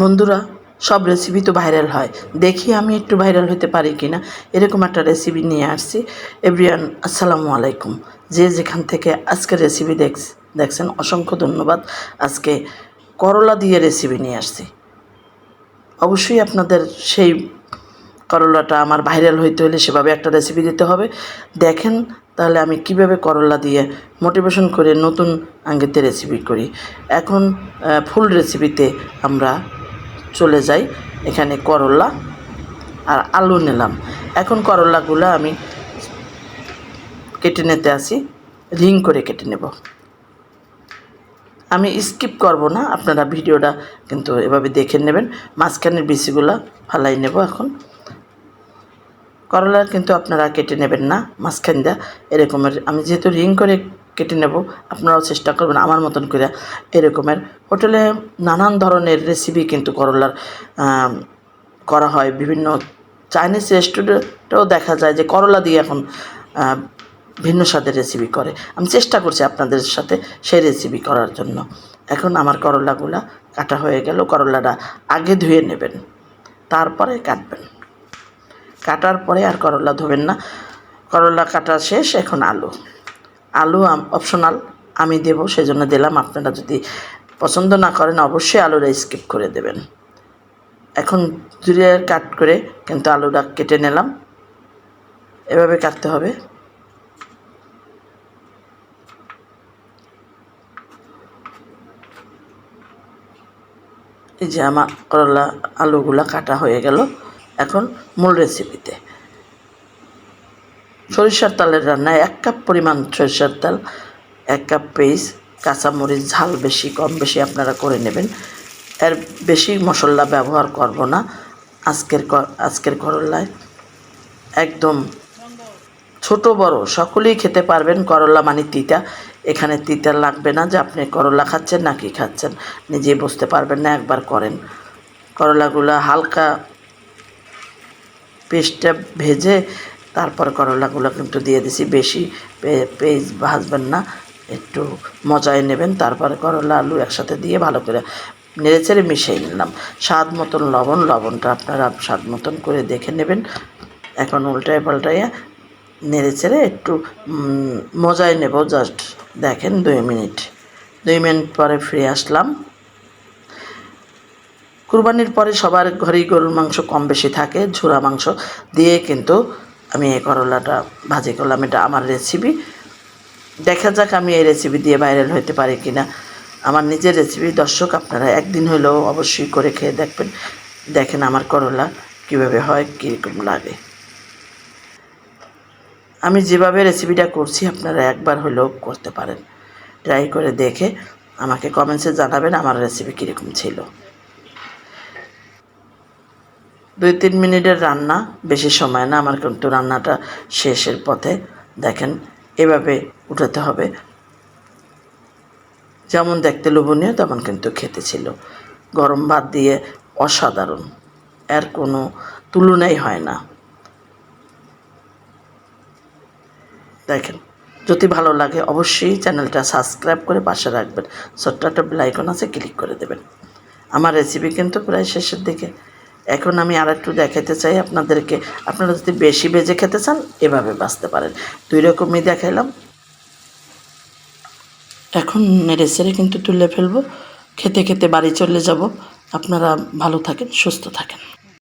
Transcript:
বন্ধুরা, সব রেসিপি তো ভাইরাল হয়। দেখি আমি একটু ভাইরাল হতে পারি কি না এরকম একটা রেসিপি নিয়ে আসছি। এভরিয়ান আসসালামু আলাইকুম। যে যেখান থেকে আজকে রেসিপি দেখ, দেখছেন, অসংখ্য ধন্যবাদ। আজকে করলা দিয়ে রেসিপি নিয়ে আসছি। অবশ্যই আপনাদের সেই করলাটা আমার ভাইরাল হইতে হলে সেভাবে একটা রেসিপি দিতে হবে। দেখেন, তাহলে আমি কীভাবে করলা দিয়ে মোটিভেশন করে নতুন আঙ্গিতে রেসিপি করি। এখন ফুল রেসিপিতে আমরা চলে যাই। এখানে করলা আর আলু নিলাম। এখন করলাগুলো আমি কেটে নিতে আসি রিং করে কেটে নেব। আমি স্কিপ করব না, আপনারা ভিডিওটা কিন্তু এভাবে দেখে নেবেন। মাঝখানের বিচিগুলো ফালাই নেব এখন। করলা কিন্তু আপনারা কেটে নেবেন না, মাঝখান দিয়ে। এরকমের আমি যেহেতু রিং করে কেটে নেব। আপনারাও চেষ্টা করবেন আমার মতন করে এরকমের। হোটেলে নানান ধরনের রেসিপি কিন্তু করলার করা হয়। বিভিন্ন চাইনিজ রেস্টুরেন্টেও দেখা যায় যে করলা দিয়ে এখন ভিন্ন স্বাদের রেসিপি করে। আমি চেষ্টা করছি আপনাদের সাথে সেই রেসিপি করার জন্য। এখন আমার করলাগুলা কাটা হয়ে গেল। করলাটা আগে ধুয়ে নেবেন, তারপরে কাটবেন। কাটার পরে আর করলা ধোবেন না। করলা কাটা শেষ, এখন আলু। আলু অপশনাল আমি দেব, সেজন্য দিলাম। আপনারা যদি পছন্দ না করেন, অবশ্যই আলুটা স্কিপ করে দেবেন। এখন জুড়ে কাট করে কিন্তু আলুটা কেটে নিলাম। এভাবে কাটতে হবে। এই যে আমার করলা আলুগুলা কাটা হয়ে গেল। এখন মূল রেসিপিতে সরিষার তেলের রান্নায় এক কাপ পরিমাণ সরিষার তেল, এক কাপ পেঁয়াজ, কাঁচামরিচ, ঝাল বেশি, কম বেশি আপনারা করে নেবেন। এর বেশি মশলা ব্যবহার করব না। আজকের আজকের করলায় একদম ছোট বড়, সকলেই খেতে পারবেন করলা মানে তিতা। এখানে তিতা লাগবে না যে আপনি করলা খাচ্ছেন না কি খাচ্ছেন, নিজেই বুঝতে পারবেন না, একবার করেন। করলাগুলো হালকা পেস্টটা ভেজে তারপর করলাগুলো কিন্তু দিয়ে দিছি। বেশি পেঁয়াজ ভাজবেন না, একটু মজায় নেবেন। তারপরে করলা, আলু একসাথে দিয়ে ভালো করে নেড়েচেড়ে মিশিয়ে নিলাম। স্বাদ মতন লবণ, লবণটা আপনারা স্বাদ মতন করে দেখে নেবেন। এখন উল্টায় পাল্টাইয়া নেড়েচেড়ে একটু মজায় নেব। জাস্ট দেখেন দুই মিনিট। দুই মিনিট পরে ফিরে আসলাম। কুরবানির পরে সবার ঘরেই গরুর মাংস কম বেশি থাকে, ঝুরা মাংস দিয়ে কিন্তু আমি এই করলাটা ভাজি করলাম, এটা আমার রেসিপি দেখা যাক আমি এই রেসিপি দিয়ে ভাইরাল হতে পারি কি না আমার নিজের রেসিপি দর্শক আপনারা একদিন হলেও অবশ্যই করে খেয়ে দেখবেন। দেখেন আমার করলা কীভাবে হয়, কীরকম লাগে। আমি যেভাবে রেসিপিটা করছি, আপনারা একবার হলেও করতে পারেন। ট্রাই করে দেখে আমাকে কমেন্টসে জানাবেন আমার রেসিপি কীরকম ছিল। দুই তিন মিনিটের রান্না, বেশি সময় না, আমার কিন্তু রান্নাটা শেষের পথে। দেখেন, এভাবে উঠাতে হবে। যেমন দেখতে লোভনীয়, তেমন কিন্তু খেতে ছিল। গরম ভাত দিয়ে অসাধারণ। এর কোনো তুলনাই হয় না। দেখেন, যদি ভালো লাগে অবশ্যই চ্যানেলটা সাবস্ক্রাইব করে পাশে রাখবেন। ছোট্ট একটা বেলাইকন আছে, ক্লিক করে দেবেন। আমার রেসিপি কিন্তু প্রায় শেষের দিকে। এখন আমি আর একটু দেখাতে চাই আপনাদেরকে। আপনারা যদি বেশি বেজে খেতে চান, এভাবে বাঁচতে পারেন। দুই রকমই দেখাইলাম। এখন নেড়ে সেড়ে কিন্তু তুলে ফেলব। খেতে খেতে বাড়ি চলে যাব। আপনারা ভালো থাকেন, সুস্থ থাকেন।